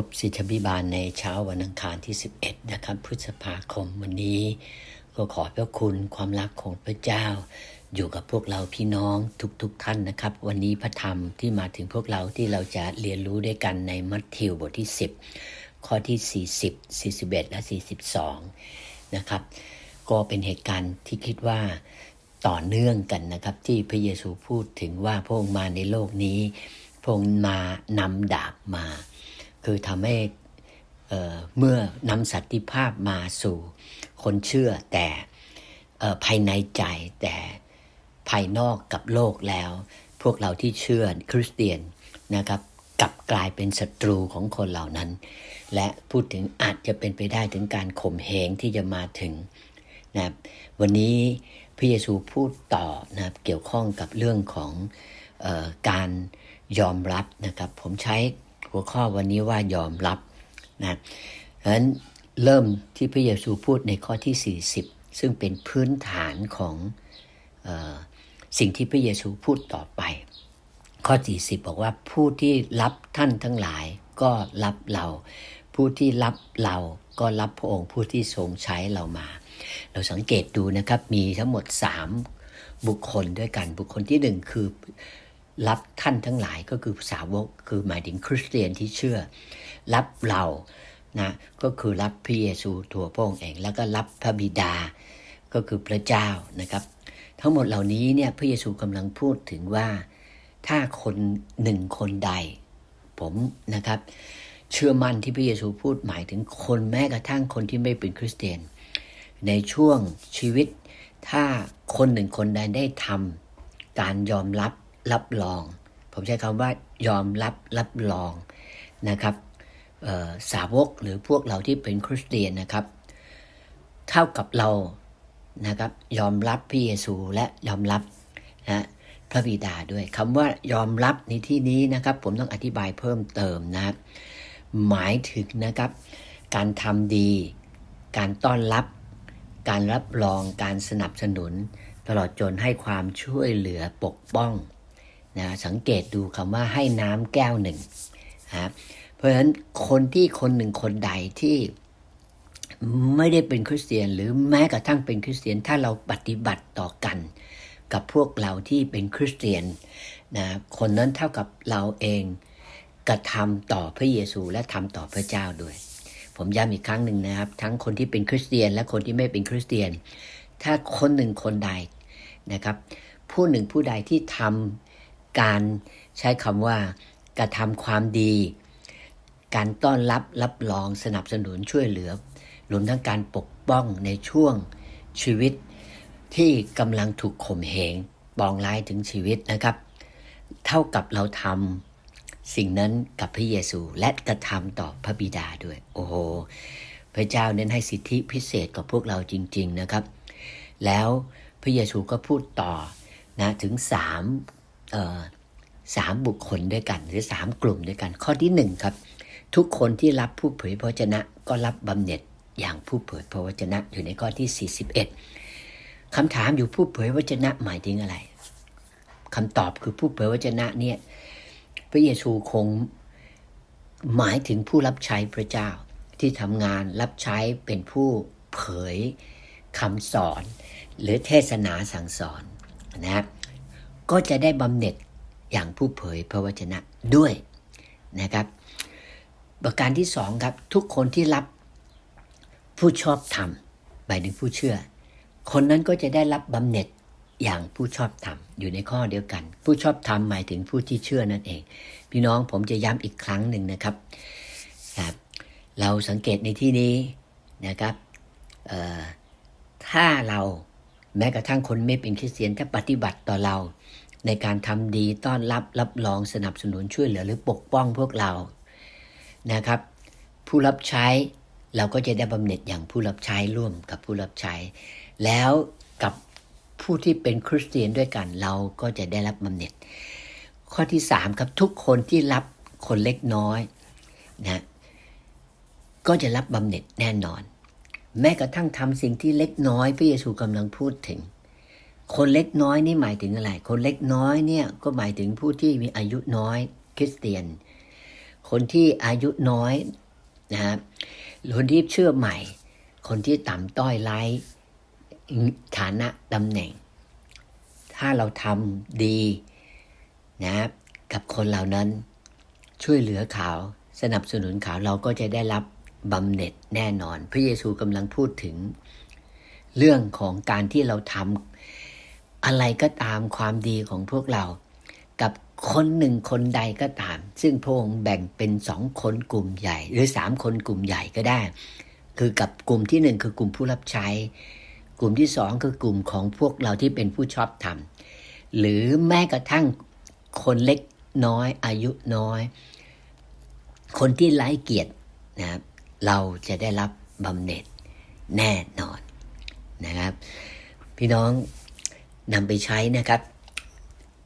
พบสิทธิพิบาลในเช้าวันอังคารที่ 11 นะครับพฤษภาคมวันนี้ ก็ขอพระคุณความรักของพระเจ้า อยู่กับพวกเราพี่น้องทุกๆทท่านนะครับ วันนี้พระธรรมที่มาถึงพวกเราที่เราจะเรียนรู้ด้วยกันในมัทธิวบทที่ 10 ข้อที่ 40 41 และ 42 นะครับ ก็เป็นเหตุการณ์ที่คิดว่าต่อเนื่องกันนะครับ ที่พระเยซูพูดถึงว่าพระองค์มาในโลกนี้พระองค์มานำดาบมา คือทำให้เเมื่อนำสันติภาพมาสู่คนเชื่อแต่ภายในใจแต่ภายนอกกับโลกแล้ว พวกเราที่เชื่อคริสเตียนนะครับกลับกลายเป็นศัตรูของคนเหล่านั้น และพูดถึงอาจจะเป็นไปได้ถึงการข่มเหงที่จะมาถึงนะวันนี้พระเยซูพูดต่อนะเกี่ยวข้องกับเรื่องของออการยอมรับนะครับ ผมใช้ หัวข้อวันนี้ว่ายอมรับนะเพราะฉะนั้นเริ่มที่พระเยซูพูดในข้อที่ 40 ซึ่งเป็นพื้นฐานของออสิ่งที่พระเยซูพูดต่อไป ข้อ 40 บอกว่าผู้ที่รับท่านทั้งหลายก็รับเรา ผู้ที่รับเราก็รับพระองค์ผู้ที่ทรงใช้เรามา เราสังเกตดูนะครับมีทั้งหมด 3 บุคคลด้วยกันบุคคลที่หนึ่งคือ รับท่านทั้งหลายก็คือสาวกคือหมายถึงคริสเตียนที่เชื่อ รับเรานะก็คือรับพระเยซูตัวพระองค์เอง แล้วก็รับพระบิดาก็คือพระเจ้านะครับ ทั้งหมดเหล่านี้เนี่ยพระเยซูกำลังพูดถึงว่าถ้าคนหนึ่งคนใด ผมนะครับ เชื่อมั่นที่พระเยซูพูดหมายถึงคนแม้กระทั่งคนที่ไม่เป็นคริสเตียน ในช่วงชีวิตถ้าคนหนึ่งคนใดได้ทำการยอมรับ รับรอง ผมใช้คำว่ายอมรับรับรองนะครับสาวกหรือพวกเราที่เป็นคริสเตียนนะครับ เท่ากับเรานะครับ ยอมรับพระเยซูและยอมรับนะพระบิดาด้วยคำว่ายอมรับในที่นี้นะครับ ผมต้องอธิบายเพิ่มเติมนะหมายถึงนะครับ การทำดี การต้อนรับ การรับรองการสนับสนุน ตลอดจนให้ความช่วยเหลือปกป้อง นะสังเกตดูคำว่าให้น้ำแก้วหนึ่งนะเพราะฉะนั้นคนที่คนหนึ่งคนใดที่ไม่ได้เป็นคริสเตียน หรือแม้กระทั่งเป็นคริสเตียนถ้าเราปฏิบัติต่อกัน กับพวกเราที่เป็นคริสเตียนนะคนนั้นเท่ากับเราเองกระทำต่อพระเยซูและทำต่อพระเจ้าด้วย ผมย้ำอีกครั้งหนึ่งนะครับ ทั้งคนที่เป็นคริสเตียน และคนที่ไม่เป็นคริสเตียน ถ้าคนหนึ่งคนใดนะครับ ผู้หนึ่งผู้ใดที่ทำ การใช้คำว่ากระทำความดี การต้อนรับรับรองสนับสนุนช่วยเหลือรวมทั้งการปกป้องในช่วงชีวิตที่กำลังถูกข่มเหงบองร้ายถึงชีวิตนะครับ เท่ากับเราทำสิ่งนั้นกับพระเยซูและกระทำต่อพระบิดาด้วย โอ้โห พระเจ้าเน้นให้สิทธิพิเศษกับพวกเราจริง ๆนะครับ แล้วพระเยซูก็พูดต่อนะถึงสาม สามบุคคลด้วยกัน หรือสามกลุ่มด้วยกัน ข้อที่หนึ่งครับ ทุกคนที่รับผู้เผยพระวจนะ ก็รับบำเหน็จอย่างผู้เผยพระวจนะอยู่ในข้อที่ 41คำถามอยู่ผู้เผยวจนะหมายถึงอะไรคำตอบคือผู้เผยวจนะเนี่ยพระเยซูคงหมายถึงผู้รับใช้พระเจ้าที่ทำงานรับใช้เป็นผู้เผยคำสอน หรือเทศนาสั่งสอนนะครับ ก็จะได้บำเหน็จอย่างผู้เผยพระวจนะด้วยนะครับ ประการที่สองครับทุกคนที่รับผู้ชอบธรรมหมายถึงผู้เชื่อ คนนั้นก็จะได้รับบำเหน็จอย่างผู้ชอบธรรมอยู่ในข้อเดียวกัน ผู้ชอบธรรมหมายถึงผู้ที่เชื่อนั่นเอง พี่น้องผมจะย้ำอีกครั้งหนึ่งนะครับครับ เราสังเกตในที่นี้นะครับถ้าเราแม้กระทั่งคนไม่เป็นคริสเตียนถ้าปฏิบัติต่อเรา ในการทำดีต้อนรับรับรองสนับสนุนช่วยเหลือหรือปกป้องพวกเรานะครับ ผู้รับใช้เราก็จะได้บำเหน็จอย่างผู้รับใช้ร่วมกับผู้รับใช้ แล้วกับผู้ที่เป็นคริสเตียนด้วยกันเราก็จะได้รับบำเหน็จ ข้อที่สามครับทุกคนที่รับคนเล็กน้อยนะก็จะรับบำเหน็จแน่นอน แม้กระทั่งทำสิ่งที่เล็กน้อยพระเยซูกำลังพูดถึง คนเล็กน้อยนี่หมายถึงอะไร คนเล็กน้อยเนี่ยก็หมายถึงผู้ที่มีอายุน้อยคริสเตียน คนที่อายุน้อยนะครับคนที่เชื่อใหม่ คนที่ต่ำต้อยไร้ฐานะตำแหน่ง ถ้าเราทำดีนะครับกับคนเหล่านั้นช่วยเหลือเขาสนับสนุนเขาเราก็จะได้รับบำเหน็จแน่นอน พระเยซูกำลังพูดถึงเรื่องของการที่เราทำ อะไรก็ตามความดีของพวกเรา กับคนหนึ่งคนใดก็ตาม ซึ่งพระองค์แบ่งเป็นสองคนกลุ่มใหญ่ หรือสามคนกลุ่มใหญ่ก็ได้ คือกับกลุ่มที่หนึ่งคือกลุ่มผู้รับใช้ กลุ่มที่สองคือกลุ่มของพวกเราที่เป็นผู้ชอบธรรมหรือแม้กระทั่งคนเล็กน้อยอายุน้อย คนที่ไร้เกียรตินะครับเราจะได้รับบำเหน็จแน่นอนนะครับ พี่น้อง นำไปใช้นะครับ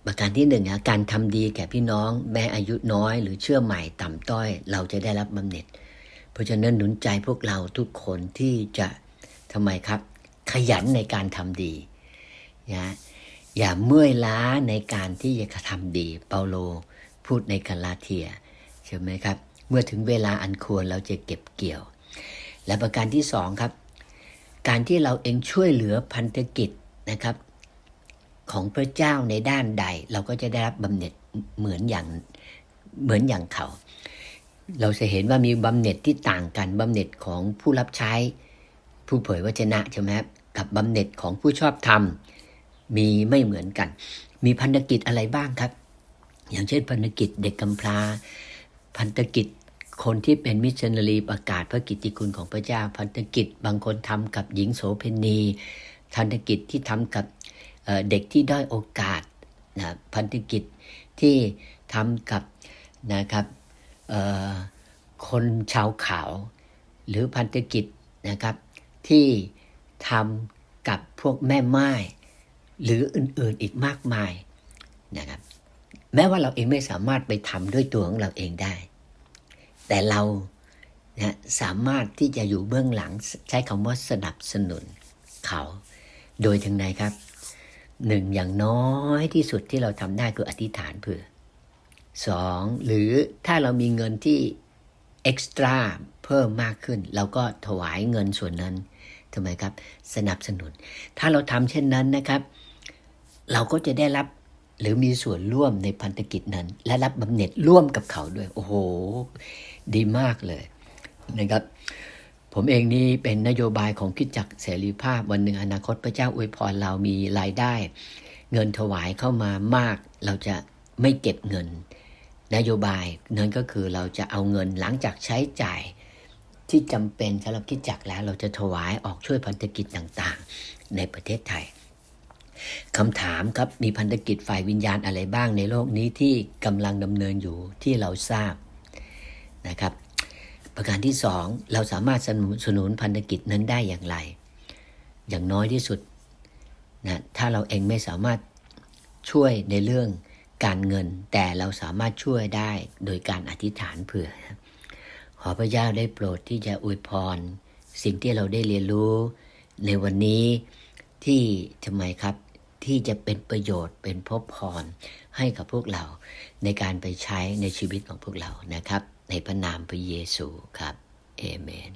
ประการที่หนึ่งนะการทำดีแก่พี่น้องแม้อายุน้อย หรือเชื่อใหม่ต่ำต้อย เราจะได้รับบำเหน็จ เพราะฉะนั้นหนุนใจพวกเราทุกคนที่จะทำไมครับ ขยันในการทำดีนะอย่าเมื่อยล้าในการที่จะทำดี เปาโลพูดในกาลาเทียใช่ไหมครับ เมื่อถึงเวลาอันควรเราจะเก็บเกี่ยว และประการที่สองครับ การที่เราเองช่วยเหลือพันธกิจนะครับ ของพระเจ้าในด้านใด เราก็จะได้รับบำเหน็จเหมือนอย่างเหมือนอย่างเขา เราจะเห็นว่ามีบำเหน็จที่ต่างกันบำเหน็จของผู้รับใช้ ผู้เผยวจนะใช่ไหมครับกับบำเหน็จของผู้ชอบธรรมมีไม่เหมือนกัน มีพันธกิจอะไรบ้างครับ อย่างเช่นพันธกิจเด็กกำพร้าพันธกิจคนที่เป็นมิชชันนารีประกาศพระกิตติคุณของพระเจ้า พันธกิจบางคนทำกับหญิงโสเพณีพันธกิจที่ทำกับ เด็กที่ได้อยโอกาสนะพันธกิจที่ทำกับนะครับคนชาวขาว หรือพันธกิจนะครับ ที่ทำกับพวกแม่ไม้หรืออื่นๆอีกมากมายนะครับแม้ว่าเราเองไม่สามารถไปทำด้วยตัวของเราเองได้ แต่เรานะสามารถที่จะอยู่เบื้องหลังใช้คำว่าสนับสนุนเขา โดยทางใดครับ หนึ่งอย่างน้อยที่สุดที่เราทำได้คืออธิษฐานเผื่อสองหรือถ้าเรามีเงินที่เอ็กซ์ตร้าเพิ่มมากขึ้น เราก็ถวายเงินส่วนนั้นทำไมครับ สนับสนุน ถ้าเราทำเช่นนั้นนะครับ เราก็จะได้รับหรือมีส่วนร่วมในพันธกิจนั้น และรับบำเหน็จร่วมกับเขาด้วย โอ้โห ดีมากเลยนะครับ ผมเองนี่เป็นนโยบายของคิดจักเสรีภาพวันหนึ่งอนาคตพระเจ้าอวยพรเรามีรายได้ เงินถวายเข้ามามาก เราจะไม่เก็บเงิน นโยบายนั่นก็คือเราจะเอาเงินหลังจากใช้จ่ายที่จำเป็นสำหรับคิดจักแล้วเราจะถวายออกช่วยพันธกิจต่างๆ ในประเทศไทยคำถามครับมีพันธกิจฝ่ายวิญญาณอะไรบ้างในโลกนี้ที่กำลังดำเนินอยู่ที่เราทราบนะครับ การที่สองเราสามารถสนับสนุนพันธกิจนั้นได้อย่างไร อย่างน้อยที่สุดนะถ้าเราเองไม่สามารถช่วยในเรื่องการเงิน แต่เราสามารถช่วยได้โดยการอธิษฐานเผื่อ ขอพระเจ้าได้โปรดที่จะอวยพร สิ่งที่เราได้เรียนรู้ ในวันนี้ที่ทำไมครับที่จะเป็นประโยชน์เป็นพบพรให้กับพวกเราในการไปใช้ในชีวิตของพวกเรานะครับ ในพระนามพระเยซูครับ เอเมน